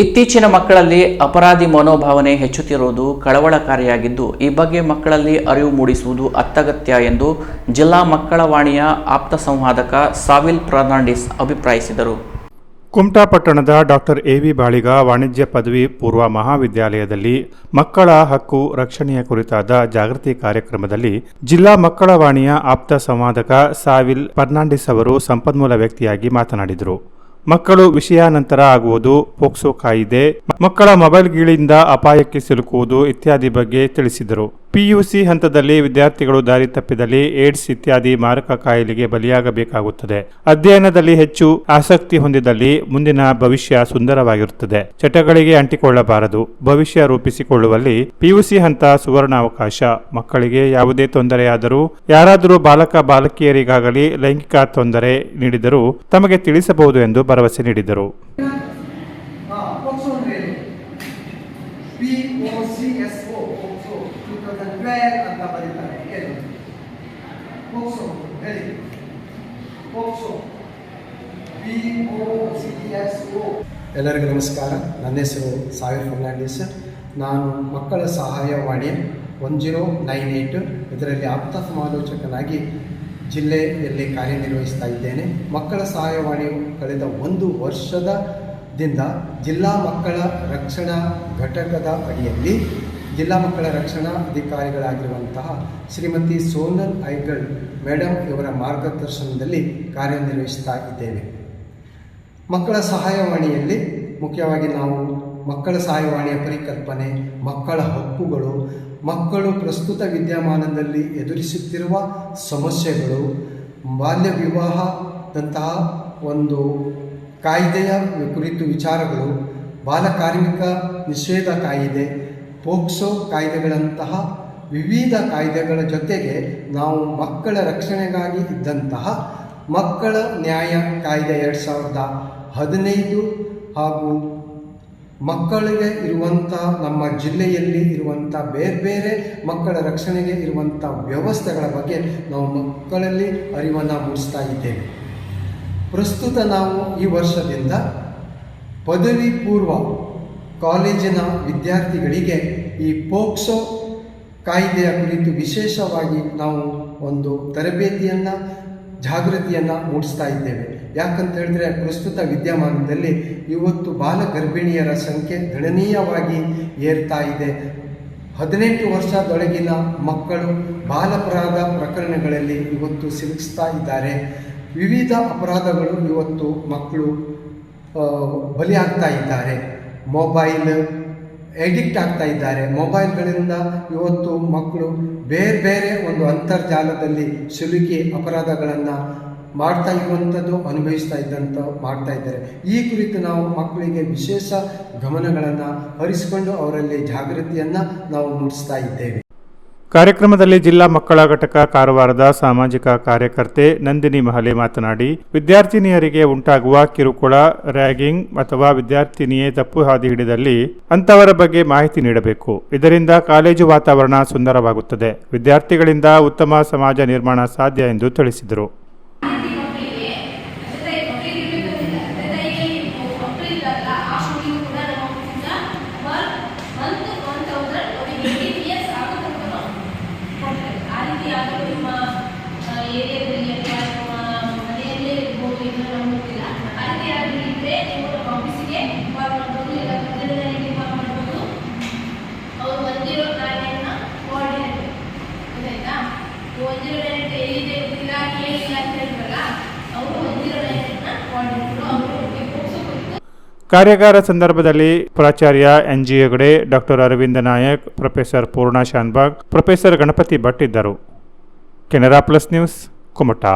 ಇತ್ತೀಚಿನ ಮಕ್ಕಳಲ್ಲಿ ಅಪರಾಧಿ ಮನೋಭಾವನೆ ಹೆಚ್ಚುತ್ತಿರುವುದು ಕಳವಳಕಾರಿಯಾಗಿದ್ದು, ಈ ಬಗ್ಗೆ ಮಕ್ಕಳಲ್ಲಿ ಅರಿವು ಮೂಡಿಸುವುದು ಅತ್ಯಗತ್ಯ ಎಂದು ಜಿಲ್ಲಾ ಮಕ್ಕಳ ವಾಣಿಯ ಆಪ್ತ ಸಂವಾದಕ ಸಾವಿಲ್ ಫರ್ನಾಂಡಿಸ್ ಅಭಿಪ್ರಾಯಿಸಿದರು. ಕುಮಟಾ ಪಟ್ಟಣದ ಡಾಕ್ಟರ್ ಎ. ವಿ. ಬಾಳಿಗ ವಾಣಿಜ್ಯ ಪದವಿ ಪೂರ್ವ ಮಹಾವಿದ್ಯಾಲಯದಲ್ಲಿ ಮಕ್ಕಳ ಹಕ್ಕು ರಕ್ಷಣೆಯ ಕುರಿತಾದ ಜಾಗೃತಿ ಕಾರ್ಯಕ್ರಮದಲ್ಲಿ ಜಿಲ್ಲಾ ಮಕ್ಕಳ ವಾಣಿಯ ಆಪ್ತ ಸಂವಾದಕ ಸಾವಿಲ್ ಫರ್ನಾಂಡಿಸ್ ಅವರು ಸಂಪನ್ಮೂಲ ವ್ಯಕ್ತಿಯಾಗಿ ಮಾತನಾಡಿದರು. ಮಕ್ಕಳು ವಿಷಯಾನಂತರ ಆಗುವುದು ಪೋಕ್ಸೋ ಕಾಯಿದೆ. ಮಕ್ಕಳ ಮೊಬೈಲ್ಗಳಿಂದ ಅಪಾಯಕ್ಕೆ ಸಿಲುಕುವುದು ಇತ್ಯಾದಿ ಬಗ್ಗೆ ತಿಳಿಸಿದರು. ಪಿಯುಸಿ ಹಂತದಲ್ಲಿ ವಿದ್ಯಾರ್ಥಿಗಳು ದಾರಿ ತಪ್ಪಿದಲ್ಲಿ ಏಡ್ಸ್ ಇತ್ಯಾದಿ ಮಾರಕ ಕಾಯಿಲೆಗೆ ಬಲಿಯಾಗಬೇಕಾಗುತ್ತದೆ. ಅಧ್ಯಯನದಲ್ಲಿ ಹೆಚ್ಚು ಆಸಕ್ತಿ ಹೊಂದಿದಲ್ಲಿ ಮುಂದಿನ ಭವಿಷ್ಯ ಸುಂದರವಾಗಿರುತ್ತದೆ. ಚಟಗಳಿಗೆ ಅಂಟಿಕೊಳ್ಳಬಾರದು. ಭವಿಷ್ಯ ರೂಪಿಸಿಕೊಳ್ಳುವಲ್ಲಿ ಪಿಯುಸಿ ಹಂತ ಸುವರ್ಣಾವಕಾಶ. ಮಕ್ಕಳಿಗೆ ಯಾವುದೇ ತೊಂದರೆಯಾದರೂ ಯಾರಾದರೂ ಬಾಲಕ ಬಾಲಕಿಯರಿಗಾಗಲಿ ಲೈಂಗಿಕ ತೊಂದರೆ ನೀಡಿದರೂ ತಮಗೆ ತಿಳಿಸಬಹುದು ಎಂದು ಭರವಸೆ ನೀಡಿದರು. ಪೋಕ್ಸೋ ಹೇಳಿ ಎಲ್ಲರಿಗೂ ನಮಸ್ಕಾರ. ನನ್ನ ಹೆಸರು ಸಾವಿರ್ ಫರ್ನಾಂಡಿಸ್. ನಾನು ಮಕ್ಕಳ ಸಹಾಯವಾಣಿ ಒನ್ ಜೀರೋ ನೈನ್ ಏಯ್ಟ್ ಇದರಲ್ಲಿ ಆಪ್ತ ಸಮಾಲೋಚಕನಾಗಿ ಜಿಲ್ಲೆಯಲ್ಲಿ ಕಾರ್ಯನಿರ್ವಹಿಸ್ತಾ ಇದ್ದೇನೆ. ಮಕ್ಕಳ ಸಹಾಯವಾಣಿಯು ಕಳೆದ ಒಂದು ವರ್ಷದ ದಿಂದ ಜಿಲ್ಲಾ ಮಕ್ಕಳ ರಕ್ಷಣಾ ಘಟಕದ ಅಡಿಯಲ್ಲಿ ಜಿಲ್ಲಾ ಮಕ್ಕಳ ರಕ್ಷಣಾ ಅಧಿಕಾರಿಗಳಾಗಿರುವಂತಹ ಶ್ರೀಮತಿ ಸೋನಲ್ ಐಗಲ್ ಮೇಡಮ್ ಇವರ ಮಾರ್ಗದರ್ಶನದಲ್ಲಿ ಕಾರ್ಯನಿರ್ವಹಿಸ್ತಾ ಇದ್ದೇವೆ. ಮಕ್ಕಳ ಸಹಾಯವಾಣಿಯಲ್ಲಿ ಮುಖ್ಯವಾಗಿ ನಾವು ಮಕ್ಕಳ ಸಹಾಯವಾಣಿಯ ಪರಿಕಲ್ಪನೆ, ಮಕ್ಕಳ ಹಕ್ಕುಗಳು, ಮಕ್ಕಳು ಪ್ರಸ್ತುತ ವಿದ್ಯಮಾನದಲ್ಲಿ ಎದುರಿಸುತ್ತಿರುವ ಸಮಸ್ಯೆಗಳು, ಬಾಲ್ಯ ವಿವಾಹದಂತಹ ಒಂದು ಕಾಯ್ದೆಯ ಕುರಿತು ವಿಚಾರಗಳು ಬಾಲಕಾರ್ಮಿಕ ನಿಷೇಧ ಕಾಯಿದೆ ಪೋಕ್ಸೋ ಕಾಯ್ದೆಗಳಂತಹ ವಿವಿಧ ಕಾಯ್ದೆಗಳ ಜೊತೆಗೆ ನಾವು ಮಕ್ಕಳ ರಕ್ಷಣೆಗಾಗಿ ಇದ್ದಂತಹ ಮಕ್ಕಳ ನ್ಯಾಯ ಕಾಯ್ದೆ ಎರಡು ಸಾವಿರದ ಹದಿನೈದು ಹಾಗೂ ಮಕ್ಕಳಿಗೆ ಇರುವಂಥ ನಮ್ಮ ಜಿಲ್ಲೆಯಲ್ಲಿ ಇರುವಂಥ ಬೇರೆ ಬೇರೆ ಮಕ್ಕಳ ರಕ್ಷಣೆಗೆ ಇರುವಂಥ ವ್ಯವಸ್ಥೆಗಳ ಬಗ್ಗೆ ನಾವು ಮಕ್ಕಳಲ್ಲಿ ಅರಿವನ್ನು ಮೂಡಿಸ್ತಾ ಇದ್ದೇವೆ. ಪ್ರಸ್ತುತ ನಾವು ಈ ವರ್ಷದಿಂದ ಪದವಿ ಪೂರ್ವ ಕಾಲೇಜಿನ ವಿದ್ಯಾರ್ಥಿಗಳಿಗೆ ಈ ಪೋಕ್ಸೋ ಕಾಯ್ದೆಯ ಕುರಿತು ವಿಶೇಷವಾಗಿ ನಾವು ಒಂದು ತರಬೇತಿಯನ್ನು, ಜಾಗೃತಿಯನ್ನು ಮೂಡಿಸ್ತಾ ಇದ್ದೇವೆ. ಯಾಕಂತ ಹೇಳಿದ್ರೆ ಪ್ರಸ್ತುತ ವಿದ್ಯಮಾನದಲ್ಲಿ ಇವತ್ತು ಬಾಲ ಗರ್ಭಿಣಿಯರ ಸಂಖ್ಯೆ ಗಣನೀಯವಾಗಿ ಏರ್ತಾ ಇದೆ. ಹದಿನೆಂಟು ವರ್ಷದೊಳಗಿನ ಮಕ್ಕಳು ಬಾಲಪರಾಧ ಪ್ರಕರಣಗಳಲ್ಲಿ ಇವತ್ತು ಸಿಲುಕಿಸ್ತಾ ಇದ್ದಾರೆ. ವಿವಿಧ ಅಪರಾಧಗಳು ಇವತ್ತು ಮಕ್ಕಳು ಬಲಿಯಾಗ್ತಾ ಇದ್ದಾರೆ. ಮೊಬೈಲ್ ಎಡಿಕ್ಟ್ ಆಗ್ತಾ ಇದ್ದಾರೆ. ಮೊಬೈಲ್ಗಳಿಂದ ಇವತ್ತು ಮಕ್ಕಳು ಬೇರೆ ಬೇರೆ ಒಂದು ಅಂತರ್ಜಾಲದಲ್ಲಿ ಸಿಲುಕಿ ಅಪರಾಧಗಳನ್ನು ಮಾಡ್ತಾ ಇರುವಂಥದ್ದು ಅನುಭವಿಸ್ತಾ ಇದ್ದಂಥ ಮಾಡ್ತಾ ಇದ್ದಾರೆ. ಈ ಕುರಿತು ನಾವು ಮಕ್ಕಳಿಗೆ ವಿಶೇಷ ಗಮನಗಳನ್ನು ಹರಿಸಿಕೊಂಡು ಅವರಲ್ಲಿ ಜಾಗೃತಿಯನ್ನು ನಾವು ಮೂಡಿಸ್ತಾ ಇದ್ದೇವೆ. ಕಾರ್ಯಕ್ರಮದಲ್ಲಿ ಜಿಲ್ಲಾ ಮಕ್ಕಳ ಘಟಕ ಕಾರವಾರದ ಸಾಮಾಜಿಕ ಕಾರ್ಯಕರ್ತೆ ನಂದಿನಿ ಮಹಲೆ ಮಾತನಾಡಿ, ವಿದ್ಯಾರ್ಥಿನಿಯರಿಗೆ ಉಂಟಾಗುವ ಕಿರುಕುಳ, ರ್ಯಾಗಿಂಗ್ ಅಥವಾ ವಿದ್ಯಾರ್ಥಿನಿಯೇ ತಪ್ಪು ಹಾದಿ ಹಿಡಿದಲ್ಲಿ ಅಂತವರ ಬಗ್ಗೆ ಮಾಹಿತಿ ನೀಡಬೇಕು. ಇದರಿಂದ ಕಾಲೇಜು ವಾತಾವರಣ ಸುಂದರವಾಗುತ್ತದೆ. ವಿದ್ಯಾರ್ಥಿಗಳಿಂದ ಉತ್ತಮ ಸಮಾಜ ನಿರ್ಮಾಣ ಸಾಧ್ಯ ಎಂದು ತಿಳಿಸಿದರು. ಕಾರ್ಯಾಗಾರ ಸಂದರ್ಭದಲ್ಲಿ ಪ್ರಾಚಾರ್ಯ N G Hegde, doctor Aravinda Nayak, professor Poorna Shanbhag, professor Ganapati Bhat ಇದ್ದರು. Canara plus news, Kumta.